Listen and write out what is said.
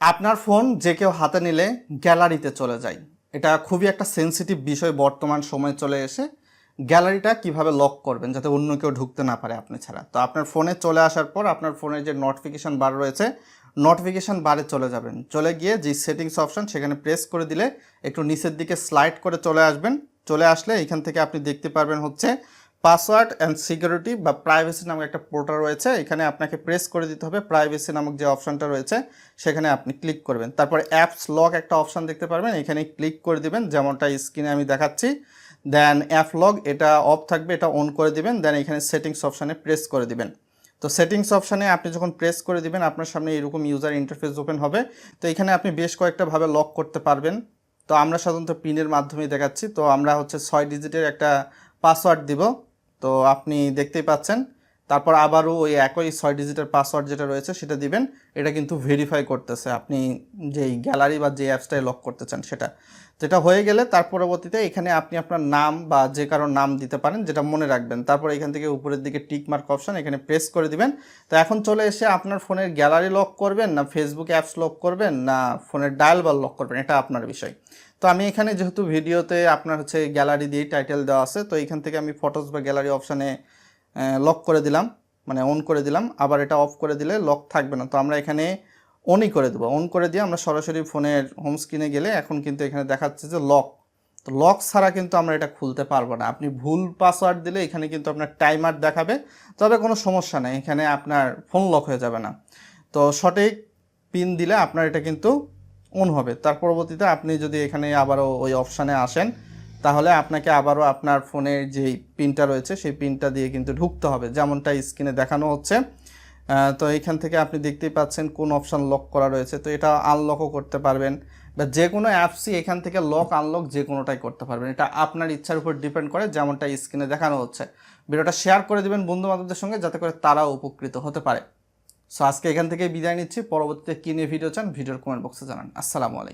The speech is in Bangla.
আপনার ফোন যে কেউ হাতে নিলে গ্যালারিতে চলে যায়। এটা খুবই একটা সেন্সিটিভ বিষয় বর্তমান সময়ে চলে এসে। গ্যালারিটা কীভাবে লক করবেন যাতে অন্য কেউ ঢুকতে না পারে আপনি ছাড়া। তো আপনার ফোনে চলে আসার পর আপনার ফোনের যে নোটিফিকেশান বার রয়েছে নোটিফিকেশান বারে চলে যাবেন। চলে গিয়ে যে সেটিংস অপশান সেখানে প্রেস করে দিলে একটু নিচের দিকে স্লাইড করে চলে আসবেন। চলে আসলে এখান থেকে আপনি দেখতে পারবেন হচ্ছে পাসওয়ার্ড অ্যান্ড সিকিউরিটি বা প্রাইভেসি নামক একটা পোর্টাল রয়েছে। এখানে আপনাকে প্রেস করে দিতে হবে। প্রাইভেসি নামক যে অপশানটা রয়েছে, সেখানে আপনি ক্লিক করবেন। তারপরে অ্যাপস লক একটা অপশান দেখতে পারবেন। এখানে ক্লিক করে দিবেন। যেমনটা স্ক্রিনে আমি দেখাচ্ছি। দেন অ্যাপ লগ এটা অফ থাকবে, এটা অন করে দিবেন। দেন এখানে সেটিংস অপশানে প্রেস করে দিবেন। তো সেটিংস অপশানে আপনি যখন প্রেস করে দিবেন, আপনার সামনে এরকম ইউজার ইন্টারফেস ওপেন হবে। তো এখানে আপনি বেশ কয়েকটাভাবে লক করতে পারবেন। তো আমরা সাধারণত পিনের মাধ্যমে দেখাচ্ছি। তো আমরা হচ্ছে ছয় ডিজিটের একটা পাসওয়ার্ড দিব। তো আপনি দেখতেই পাচ্ছেন তারপর আবারও ওই একই ছয় ডিজিটের পাসওয়ার্ড যেটা রয়েছে সেটা দিবেন। এটা কিন্তু ভেরিফাই করতেছে। আপনি যেই গ্যালারি বা যে অ্যাপসটাই লক করতে চান সেটা। যেটা হয়ে গেলে তার পরবর্তীতে এখানে আপনি আপনার নাম বা যে কারোর নাম দিতে পারেন যেটা মনে রাখবেন। তারপর এখান থেকে উপরের দিকে টিক মার্ক অপশন এখানে প্রেস করে দিবেন। তো এখন চলে এসে আপনার ফোনের গ্যালারি লক করবেন না ফেসবুক অ্যাপস লক করবেন না ফোনের ডায়াল বার লক করবেন, এটা আপনার বিষয়। তো আমি এখানে যেহেতু ভিডিওতে আপনার হচ্ছে গ্যালারি দিয়ে টাইটেল দেওয়া আছে, তো এখান থেকে আমি ফটোস বা গ্যালারি অপশানে লক করে দিলাম মানে অন করে দিলাম, আবার এটা অফ করে দিলে লক থাকবে না। তো আমরা এখানে অনই করে দেবো। অন করে দিয়ে আমরা সরাসরি ফোনের হোম স্ক্রিনে গেলে এখন কিন্তু এখানে দেখাচ্ছে যে লক তো লক ছাড়া কিন্তু আমরা এটা খুলতে পারব না। আপনি ভুল পাসওয়ার্ড দিলে এখানে কিন্তু আপনার টাইমার দেখাবে, তবে কোনো সমস্যা নেই, এখানে আপনার ফোন লক হয়ে যাবে না। তো সঠিক পিন দিলে আপনার এটা কিন্তু অন হবে। তার পরবর্তীতে আপনি যদি এখানে আবারও ওই অপশানে আসেন তাহলে আপনাকে আবারও আপনার ফোনের যেই পিনটা রয়েছে, সেই পিনটা দিয়ে কিন্তু ঢুকতে হবে। যেমনটা স্ক্রিনে দেখানো হচ্ছে। তো এখান থেকে আপনি দেখতেই পাচ্ছেন কোন অপশান লক করা রয়েছে। তো এটা আনলকও করতে পারবেন বা যে কোনো অ্যাপসই এখান থেকে লক, আনলক যে কোনোটাই করতে পারবেন। এটা আপনার ইচ্ছার উপর ডিপেন্ড করে, যেমনটা স্ক্রিনে দেখানো হচ্ছে। ভিডিওটা শেয়ার করে দেবেন বন্ধু বান্ধবদের সঙ্গে যাতে করে তারাও উপকৃত হতে পারে। সো আজকে এখান থেকে বিদায় নিচ্ছি। পরবর্তীতে কী নিয়ে ভিডিও চান, ভিডিওর কমেন্ট বক্সে জানান। আসসালামু আলাইকুম।